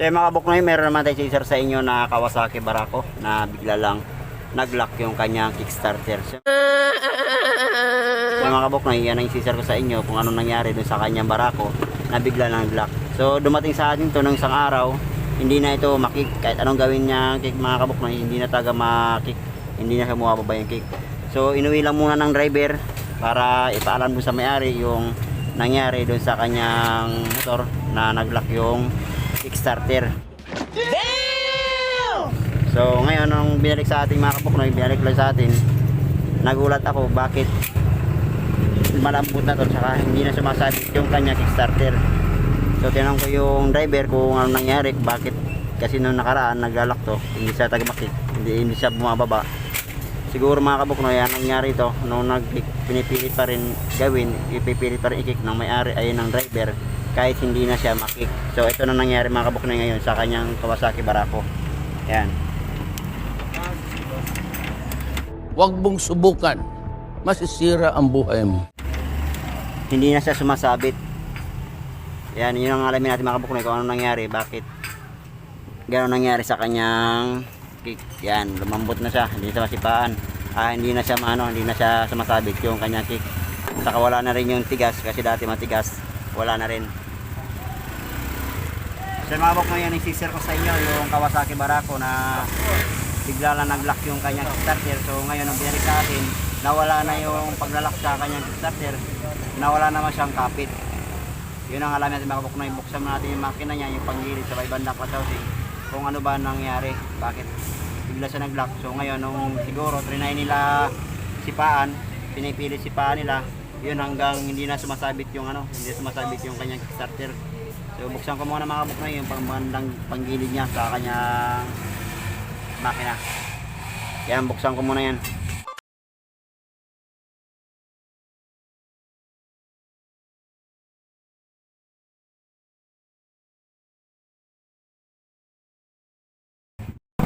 So yung mga buknoy, meron naman tayo teaser sa inyo na Kawasaki Barako na bigla lang nag-lock yung kanyang Kickstarter. So, yung mga buknoy, yan ang teaser ko sa inyo kung ano nangyari dun sa kanyang Barako na bigla lang nag-lock. So dumating sa atin to nung isang araw, hindi na ito makik. Kahit anong gawin niya kick mga kabuknoy, hindi na taga makik. Hindi na siya bumababa yung kick. So inuwi lang muna ng driver para ipaalam mo sa may-ari yung nangyari doon sa kanyang motor na nag-lock yung Kickstarter. So ngayon nung binalik sa ating mga kabuknoy, binalik lang sa atin, nagulat ako bakit malambot na to saka hindi na sumasabit yung kanya Kickstarter. So tinanong ko yung driver kung ano nangyari, bakit kasi nung nakaraan naglalak to, hindi siya tagamakik, hindi, hindi siya bumababa. Siguro mga kabuknoy, yan nangyari to nung nag pinipilit pa rin gawin, ipipilit pa rin ikik ng may-ari ay ng driver kahit hindi na siya makik. So ito na nangyari mga kabuknoy ngayon sa kanyang Kawasaki Barako. Yan. Huwag mong subukan. Masisira ang buhay mo. hindi na siya sumasabit. Yan, yun ang alamin natin mga kabuknoy kung ano nangyari, bakit gano'n nangyari sa kanyang kick. Yan, lumambot na siya, hindi siya masipaan. Ah, hindi na siya maano, hindi na siya sumasabit yung kanyang kick. Saka wala na rin yung tigas kasi dati matigas, wala na rin. Mga kabuknoy, yan sisir ko sa inyo, yung Kawasaki Barako na bigla lang nag-lock yung kanyang starter. So ngayon nung binalik sa nawala na yung paglalak sa kanyang starter, nawala naman siyang kapit. Yun ang alam natin mga kabuknoy, buksan natin yung makina niya, yung panggilid sa may bandang housing, kung ano ba nangyari, bakit bigla siya nag-lock. So ngayon nung siguro trinay nila sipaan, pinipilit sipaan nila, yun hanggang hindi na sumasabit yung ano, hindi sumasabit yung kanyang starter. So buksan ko muna mga kabuknoy yung pangbandang panggilid niya sa kanyang makina. Yan, buksan ko muna yan.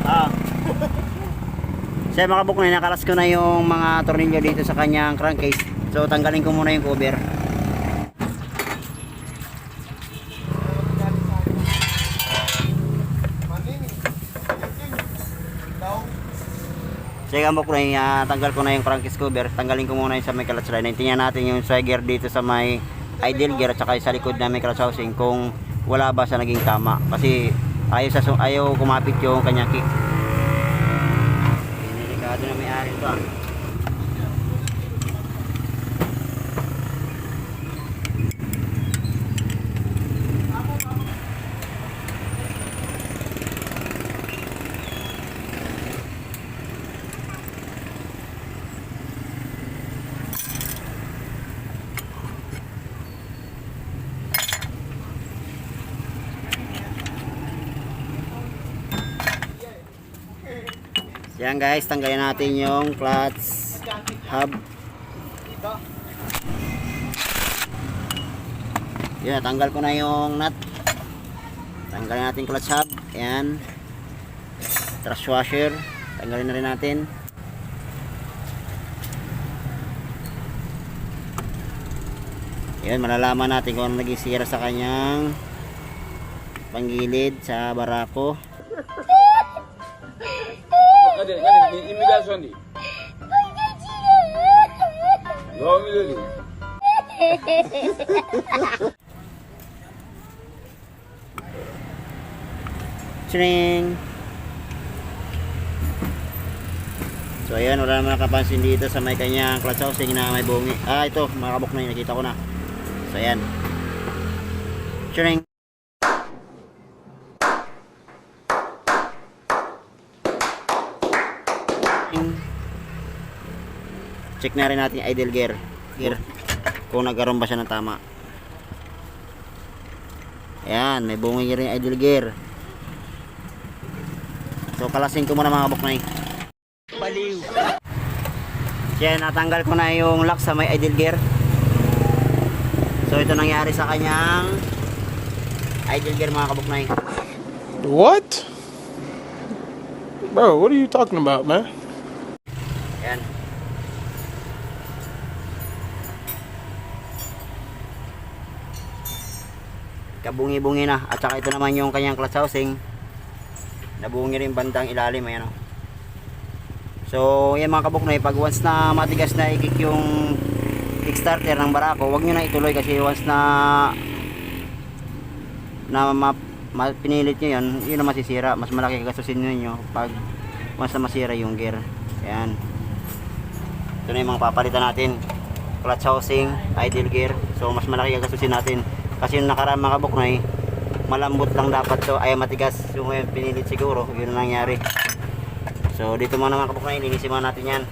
Ah. Siya mga buknoy, nakalas ko na yung mga tornilyo dito sa kanyang crankcase. So tanggalin ko muna yung cover. Sige mo ko na tanggal ko na yung crankcase cover. Tanggalin ko muna yung sa may clutch line. Tingnan natin yung swagger dito sa may idle gear at saka sa likod na may clutch housing kung wala ba sa naging tama. Kasi ayaw, sa, ayaw kumapit yung kanyang kick. Delikado na may ari ito ah. Yan guys, tanggalin natin yung clutch hub. Yan, tanggal ko na yung nut. Tanggalin natin clutch hub. Yan. Thrust washer. Tanggalin na rin natin. Yan, malalaman natin kung ano naging sira sa kanyang panggilid sa barako. Hadi hadi imitasyon di. Gawa mo lili. Tring. So ayan, wala naman nakapansin dito sa may kanyang clutch housing na may bungi. Ah, ito, mga kabok na yun, nakita ko na. So ayan. Tring. Check na rin natin yung idle gear. Gear. Kung nagkaroon ba siya ng tama. Ayan, may bungi rin yung idle gear. So kalasin ko muna mga kabuknay. Baliw. Yan, natanggal ko na yung lock sa may idle gear. So ito nangyari sa kanyang idle gear mga kabuknay. What? Bro, what are you talking about, man? Yan. Kabungi-bungi na. At saka ito naman yung kanyang clutch housing. Nabungi rin bandang ilalim. Ayan o. So, yan mga kabuknoy, pag once na matigas na ikik yung kickstarter ng barako, wag nyo na ituloy kasi once na na ma, ma, pinilit nyo yun, yun na masisira. Mas malaki kagasusin nyo pag once na masira yung gear. Ayan. Ito na yung mga papalitan natin. Clutch housing, idle gear. So, mas malaki kagasusin natin. Kasi yung nakaraan mga kabuknoy, malambot lang dapat to. Ay, matigas. Yung ngayon pinilit siguro, yun ang nangyari. So dito muna mga kabuknay, linisin muna natin yan.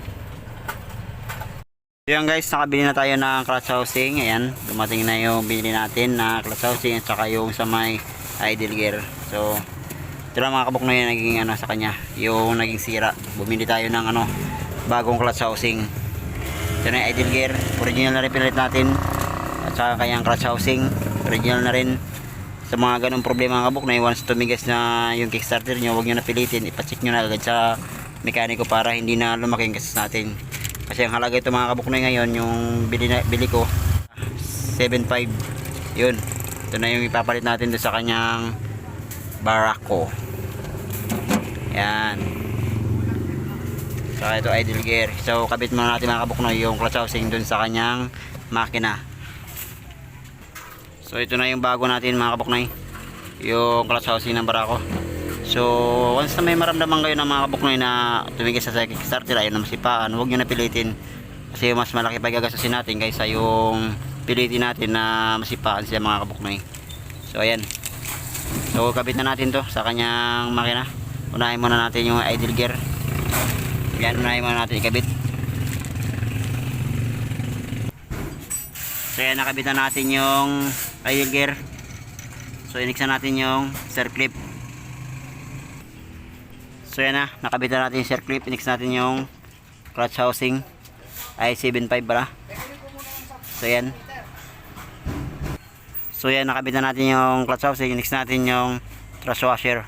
So yan guys, nakabili na tayo ng clutch housing. Ayan, dumating na yung binili natin na clutch housing at saka yung sa may idle gear. So ito lang mga kabuknay yung naging ano sa kanya, yung naging sira. Bumili tayo ng ano, bagong clutch housing. Ito na yung idle gear, original na rin pinalit natin. At saka kanyang clutch housing, original na rin. Sa mga ganong problema mga kabuk na once tumigas na yung kickstarter nyo huwag nyo na pilitin. Ipacheck nyo na agad sa mekaniko para hindi na lumaki yung gastos natin. Kasi ang halaga ito mga kabuk na ngayon yung bili, na, bili ko 7.5 yun. Ito na yung ipapalit natin doon sa kanyang barako. Yan. Saka ito idle gear. So kabit muna natin mga kabuk na yung clutch housing doon sa kanyang makina So ito na yung bago natin mga kabuknoy. Yung clutch housing ng barako. So once na may maramdaman kayo ng mga kabuknoy na tumigil sa kickstarter ayaw na masipaan, huwag nyo na pilitin. Kasi mas malaki pa gagastusin natin kaysa yung pilitin natin na masipaan sila mga kabuknoy. So ayan. So kabit na natin to sa kanyang makina. Unahin muna natin yung idle gear. Yan, unahin muna natin ikabit. So yan, nakabit na natin yung idle gear. So iniksan natin yung circle clip. So yan na, nakabit na natin yung circle clip. Iniksan natin yung clutch housing. Ay 7.5 pala. So yan. So yan, nakabit na natin yung clutch housing. Iniksan natin yung thrust washer.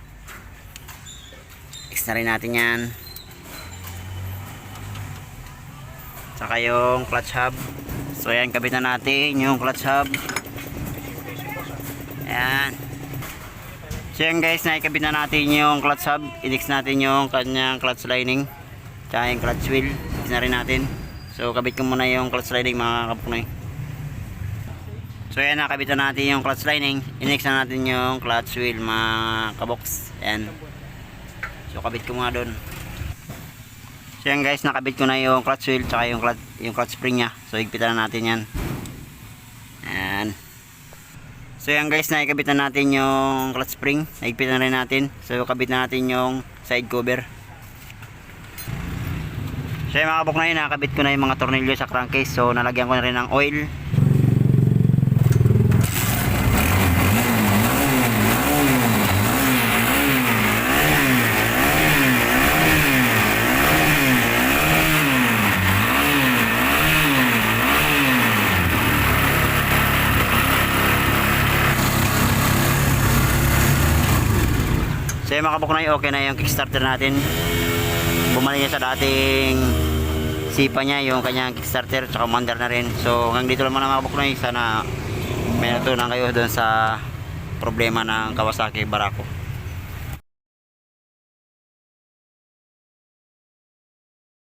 Iniksan na natin yan. Saka yung clutch hub. So ayan, kabit na natin yung clutch hub. Ayan. So yan guys, naikabit na natin yung clutch hub. Inix natin yung kanyang clutch lining. Tsaka yung clutch wheel. Inix na rin natin. So kabit ko muna yung clutch lining mga kapunoy. So ayan, nakabit na natin yung clutch lining. Inix na natin yung clutch wheel mga kabox. Ayan. So kabit ko muna doon. So yan guys, nakabit ko na yung clutch wheel tsaka yung clutch, yung clutch spring niya. So higpitan na natin yan. So yan guys, naikabit na natin yung clutch spring. Higpitan na rin natin. So kabit na natin yung side cover. So yung mga na yun, nakabit ko na yung mga tornilyo sa crankcase. So nalagyan ko na rin ng oil. Mga kabuk na yun, okay na yung kickstarter natin. Bumalik niya sa dating sipa niya yung kanyang kickstarter tsaka mandar na rin. So hanggang dito lang mga kabuk na yun. Sana may natutunan kayo doon sa problema ng Kawasaki Barako.